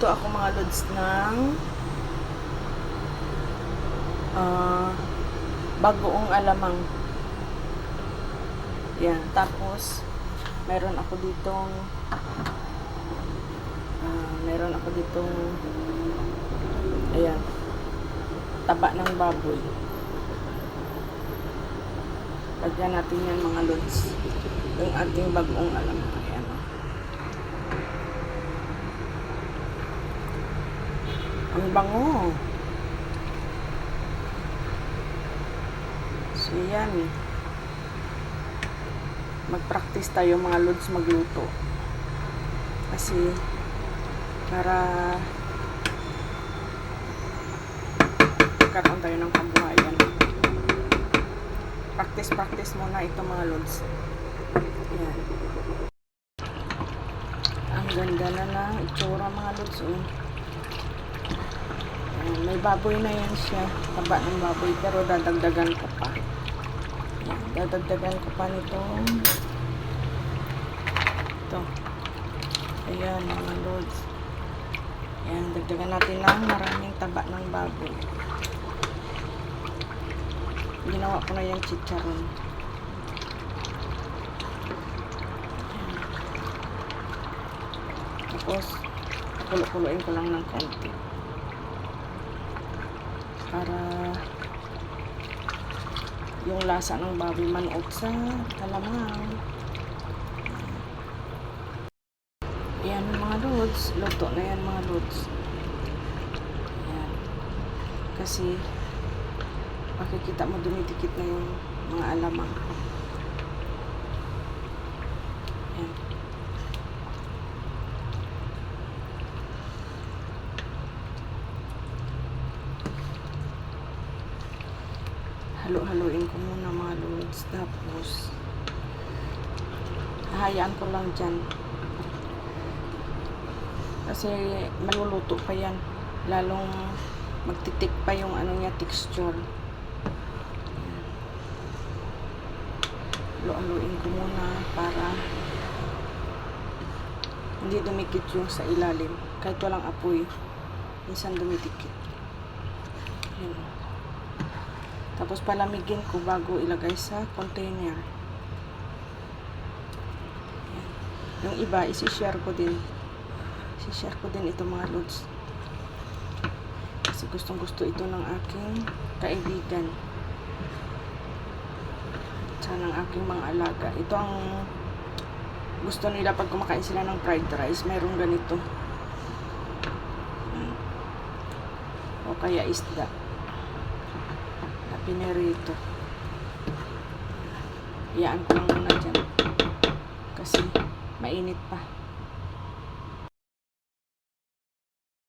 Magluluto ako mga lods ng ah bagoong alamang. Yan. Tapos, meron ako ditong ah, meron ako ditong ayan taba ng baboy. Lagyan natin yan mga lods. Yung ating bagoong alamang. Ayan. oh. Ang bango. So, yan. Mag-practice tayo mga lods magluto. Kasi, para magkaroon tayo ng kabuhayan. Practice-practice muna ito mga lods. Yan. Ang ganda na ng itsura mga lods. Oh. May baboy na yan siya. Taba ng baboy. Pero dadagdagan ko pa. Ayan, dadagdagan ko pa nito. Ito. Ayan, mga lods. Ayan, dagdagan natin ng maraming taba ng baboy. Ginawa ko na yung chicharon. Tapos, kulo-kuloin ko lang ng konti para yung lasa ng baboy manuot sa kalamang. Yan mga lods. Luto na yan mga lods. Yan. Kasi makikita mo dumitikit na yung mga alamang. Yan. Halo-haloin ko muna mga lods tapos hahayaan ko lang dyan. Kasi maluluto pa yan. Lalong magtitik pa yung ano niya texture. Halo-haloin ko muna para hindi dumikit yung sa ilalim. Kahit walang apoy minsan dumitikit. Yun tapos palamigin ko bago ilagay sa container. Ayan. Yung iba, isi-share ko din. Isi-share ko din ito mga lods. Kasi gustong gusto ito ng aking kaibigan. Sa ng aking mga alaga. Ito ang gusto nila pag kumakain sila ng fried rice. Mayroong ganito. O kaya isda pinirito. Iyaan ko lang muna dyan. Kasi mainit pa.